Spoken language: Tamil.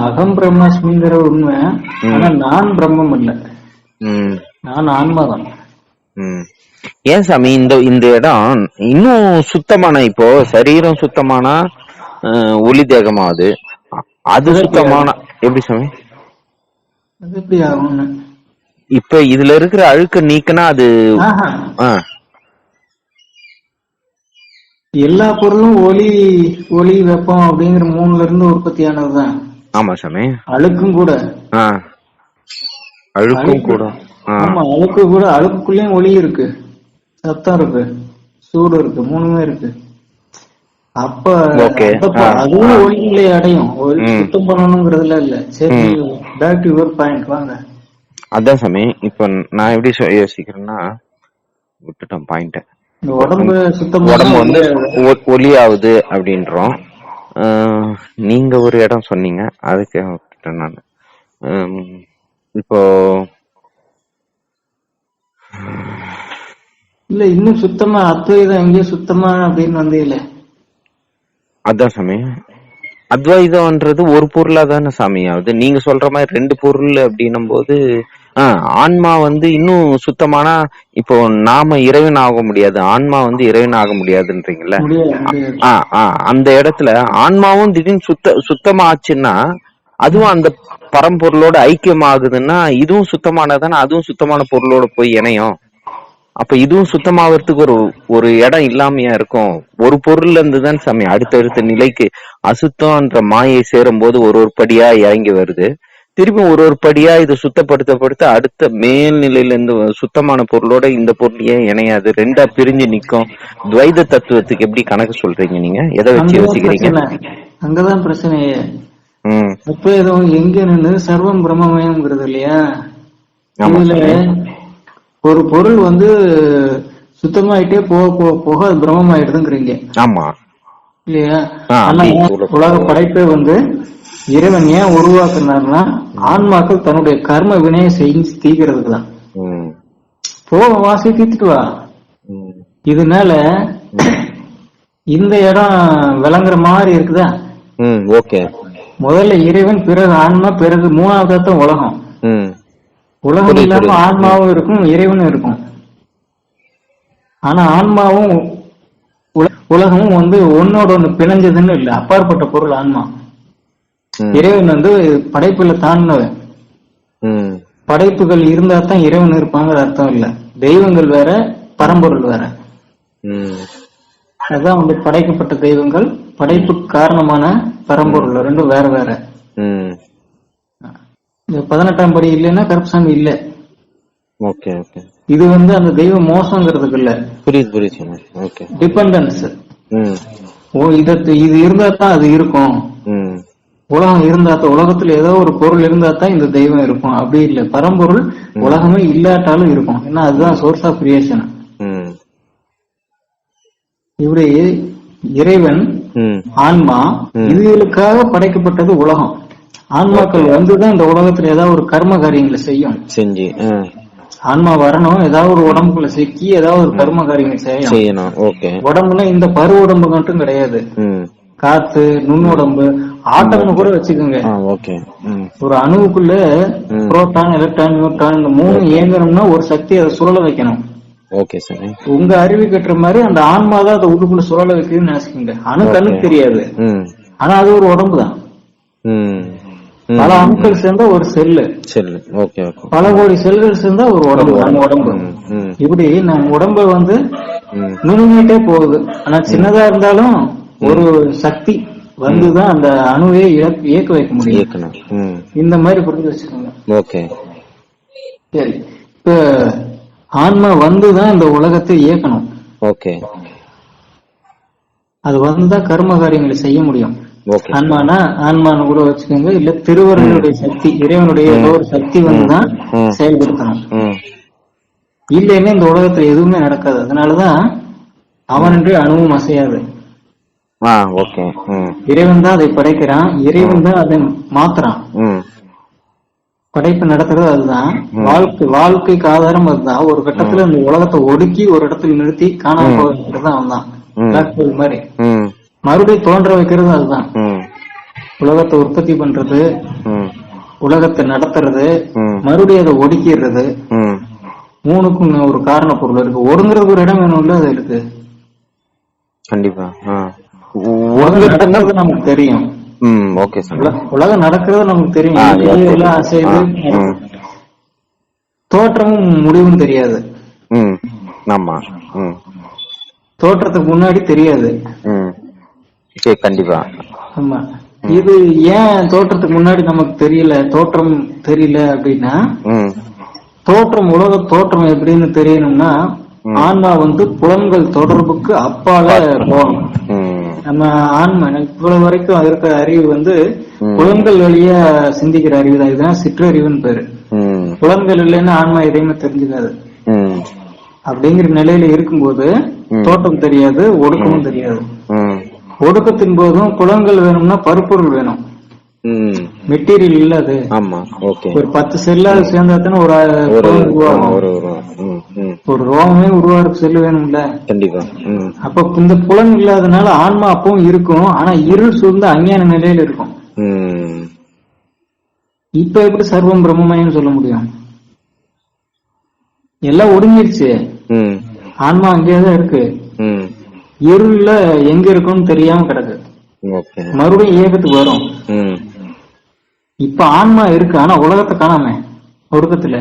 அகம் பிரம்மாஸ்மிங்கிற உண்மை ஆனா நான் பிரம்மம் இல்ல. நான் ஆன்மாதான். ஏன் சாமி இந்த இந்த இடம் இன்னும் சுத்தமான இப்போ? சரீரம் சுத்தமானா? ஒளி தேகமாகுது அ- அது சுத்தமான? எப்படி சாமி? அது எப்படி ஆகும்னு? இப்ப இதுல இருக்கிற அழுக்க நீக்கினா அது எல்லா பொருளும் ஒளி ஒளி வெப்பம் அப்படிங்கிற மூணுல இருந்து உற்பத்தி ஆனதுதான் ஆமா சாமி. அழுக்கும் கூட. அழுக்கும் கூட. ஆமா அழுக்கு கூட அழுக்குள்ளேயும் ஒளி இருக்கு. சத்தம் இருக்கு. சூடு இருக்கு. மூணுமே இருக்கு. அப்ப. அதுவும் ஒளி நிலையை அடையும். ஒளி. சுத்தம் பண்ணணுங்கிறதுல இல்ல. சரி பேக் டு யுவர் பாயிண்ட் வாங்க. அதான் சாமி. இப்ப நான் எப்படி யோசிக்கிறேன்னா விட்டுட்டேன் பாயிண்ட உடம்பு சுத்தம் உடம்பு வந்து பண்ணா ஒ- ஒலி ஆகுது அப்படின்றோம். நீங்க ஒரு இடம் சொன்னீங்க. அதுக்கு விட்டுட்டேன் நான். இப்போ இல்ல இன்னும் சுத்தமா அத்வைதம் எங்கேயும் சுத்தமா அப்படின்னு வந்தே இல்ல அதான் சாமி. அத்வைதம்ன்றது ஒரு பொருளா தானே சாமி. ஆகுது நீங்க சொல்ற மாதிரி ரெண்டு பொருள் அப்படின்னும் போது ஆன்மா வந்து இன்னும் சுத்தமானா இப்போ நாம இறைவன் ஆக முடியாது ஆன்மா வந்து இறைவன் ஆக முடியாதுன்றீங்கல்ல அந்த இடத்துல ஆன்மாவும் திடீர்னு சுத்த சுத்தமா ஆச்சுன்னா அதுவும் அந்த பரம்பொருளோட ஐக்கியம் ஆகுதுன்னா இதுவும் சுத்தமானதானே அதுவும் சுத்தமான பொருளோட போய் இணையும். அப்ப இதுவும் சுத்தமாகறதுக்கு ஒரு ஒரு இடம் இல்லாமையா இருக்கும். ஒரு பொருள்ல இருந்து தான் சாமி அடுத்தடுத்த நிலைக்கு அசுத்தம்ன்ற மாயை சேரும் போது ஒரு ஒரு படியா இறங்கி வருது. திருப்பி ஒரு ஒரு படியா இது சுத்தப்படுத்தப்படுத்த அடுத்த மேல் நிலையில இருந்து சுத்தமான பொருளோட இந்த பொருள் ஏன் இணையாது? ரெண்டா பிரிஞ்சு நிக்கும். துவைத தத்துவத்துக்கு எப்படி கணக்கு சொல்றீங்க நீங்க? எதை வச்சு யோசிக்கிறீங்க? அங்கதான் பிரச்சனையே இப்ப ஏதோ எங்க நின்று சர்வம் பிரம்மமயம்ங்கிறது இல்லையா? இதுல ஒரு பொருள் வந்து சுத்தமாயிட்டே போக போக போக அது பிரம்மமாயிடுதுங்கிறீங்க. ஆமா. இல்லையா? உலக படைப்பே வந்து இறைவன் ஏன் உருவாக்குனார்னா ஆன்மாக்கள் தன்னுடைய கர்ம வினையை செஞ்சு தீக்கிறதுக்கு தான் போக வாசி தீத்துட்டு வா. இதனால இந்த இடம் விளங்குற மாதிரி இருக்குதா? ஓகே. முதல்ல இறைவன் பிறகு ஆன்மா பிறகு மூணாவது தான் உலகம் உலகம் இல்லாம. ஆன்மாவும் இருக்கும் இறைவனும் இருக்கும். ஆனா ஆன்மாவும் உல- உலகமும் வந்து ஒன்னோட ஒண்ணு பிணைஞ்சதுன்னு இல்ல அப்பாற்பட்ட பொருள் ஆன்மா. இறைவன் வந்து படைப்புல தாண்டினவன். படைப்புகள் இருந்தா தான் இறைவன் இருப்பாங்கிற அர்த்தம் இல்ல. தெய்வங்கள் வேற பரம்பொருள் வேற. அதான் வந்து படைக்கப்பட்ட தெய்வங்கள் படைப்புக்கு காரணமான பரம்பொருள் ரெண்டும் வேற வேற. பதினெட்டாம் படி இல்லைன்னா கருப்பசாமி இல்ல. Okay okay. இது வந்து அந்த தெய்வம் மோசங்கிறதுக்கு இல்ல. புரியுது புரியுது ஓகே. டிபெண்டன்ஸ் ஓ இத இது இருந்தா தான் அது இருக்கும். உலகம் இருந்தா தான் உலகத்துல ஏதோ ஒரு பொருள் இருந்தா தான் இந்த தெய்வம் இருக்கும். அப்படி இல்ல. பரம்பொருள் உலகமே இல்லாட்டாலும் இருக்கும். ஏன்னா அதுதான் சோர்ஸ் ஆஃப் கிரியேஷன் இப்படி இறைவன் ஆன்மா. இதுகளுக்காக படைக்கப்பட்டது உலகம். ஆன்மாக்கள் வந்துதான் இந்த உலகத்துல ஏதாவது ஒரு கர்ம காரியங்களை செய்யும். செஞ்சு ஆன்மா வரணும் ஏதாவது ஒரு உடம்புக்குள்ள சிக்கி ஏதாவது ஒரு கர்ம காரியங்கள் செய்யணும். உடம்புல இந்த பரு உடம்பு மட்டும் கிடையாது. காத்து நுண்ணுடம்பு ஆட்டம்னு கூட வச்சுக்கோங்க. ஒரு அணுவுக்குள்ள. புரோட்டான் எலக்ட்ரான் நியூட்ரான் இந்த மூணு இயங்கணும்னா ஒரு சக்தி அதை சுழல வைக்கணும். ஓகே சாமி உங்க அறிவு கட்டுற மாதிரி அந்த ஆன்மா தான் அதை உள்ளுக்குள்ள சுழல வைக்குதுன்னு நினைச்சுக்கோங்க. அணு கண்ணுக்கு தெரியாது. ஆனா அது ஒரு உடம்பு தான். பல அணுக்கள் சேர்ந்தா ஒரு செல்லு. சரி ஓகே பல கோடி செல்கள் சேர்ந்தா ஒரு உடம்பு நம்ம உடம்பு. இப்படி நம்ம உடம்ப வந்து நுணுங்கிட்டே போகுது. ஆனா சின்னதா இருந்தாலும் ஒரு சக்தி வந்துதான் அந்த அணுவை இயக்க வைக்க முடியும். இந்த மாதிரி புரிஞ்சு வச்சுக்கோங்க. ஓகே. சரி. இப்ப ஆன்மா வந்துதான் இந்த உலகத்தை இயக்கணும். ஓகே. அது வந்துதான் கர்ம காரியங்களை செய்ய முடியும். ஆன்மானா ஆன்மான்னு கூட வச்சுக்கோங்க இல்ல திருவருடைய சக்தி இறைவனுடைய ஏதோ ஒரு சக்தி வந்துதான். செயல்படுத்தணும். இல்லைன்னா இந்த உலகத்துல எதுவுமே நடக்காது. அதனாலதான் அவனன்றே அணுவும் அசையாது. ஓகே. இறைவன் தான் அதை படைக்கிறான். இறைவன் தான் அதை மாத்துறான். படைப்பு நடத்துறது அதுதான். வாழ்க்கை வாழ்க்கைக்கு ஆதாரம் அதுதான். ஒரு கட்டத்துல இந்த உலகத்தை ஒடுக்கி ஒரு இடத்துல நிறுத்தி காணாம போக வைக்கிறது அவன் தான் மாதிரி. மறுபடியும் தோன்ற வைக்கிறது அதுதான். உலகத்தை உற்பத்தி பண்றது. உலகத்தை நடத்துறது. மறுபடியும் அதை ஒடுக்கிடுறது. மூணுக்கும் ஒரு காரண பொருள் இருக்கு. ஒடுங்குறதுக்கு ஒரு இடம் வேணும்ல அது இருக்கு. கண்டிப்பா. உலகம் நமக்கு தெரியும். ம் ஓகே சார். உல- உலகம் நடக்கிறது நமக்கு தெரியும். எல்லாம். தோற்றமும் முடிவும் தெரியாது. ம் ஆமா. ம். தோற்றத்துக்கு முன்னாடி தெரியாது. ம். சரி கண்டிப்பா. ஆமா. இது ஏன் தோற்றத்துக்கு முன்னாடி நமக்கு தெரியல தோற்றம் தெரியல அப்படின்னா தோற்றம் உலக தோற்றம் எப்படின்னு தெரியணும்னா. ஆன்மா வந்து புலன்கள் தொடர்புக்கு அப்பால போகணும். நம்ம ஆன்மா இவ்வளவு வரைக்கும் இருக்கிற அறிவு வந்து. புலன்கள் வழியா சிந்திக்கிற அறிவு தான். இதுதான் சிற்றறிவுன்னு பேரு. புலன்கள் இல்லைன்னா ஆன்மா எதையுமே தெரிஞ்சுக்காது. அப்படிங்கிற நிலையில இருக்கும்போது ம். தோற்றம் தெரியாது ஒடுக்கமும் தெரியாது. ஒடுக்கத்தின் போதும் புலன்கள் வேணும்னா பருப்பொருள் வேணும். மெட்டீரியல் இல்ல அது ஆமா ஓகே ஒரு பத்து செல்லா சேர்ந்தா தானே ஒரு ஒரு ஒரு ஒரு ம் ம். ஒரு ரோமமே உருவாருக்கு செல்லு வேணும்ல. கண்டிப்பா அப்ப இந்த புலன் இல்லாதனால ஆன்மா அப்பவும் இருக்கும் ஆனா இருள் சூழ்ந்த அஞ்ஞான நிலையில இருக்கும். இப்ப எப்படி சர்வம் பிரம்மமயம் சொல்ல முடியும்? எல்லாம் ஒடுங்கிடுச்சு ம். ஆன்மா அங்கேயே தான் இருக்கு. இருள்ல எங்க இருக்கும்னு தெரியாம கிடக்கு. மறுபடியும் இயக்கத்துக்கு வரும். இப்ப ஆன்மா இருக்கு ஆனா உலகத்தை காணாம ஒடுக்கத்துல.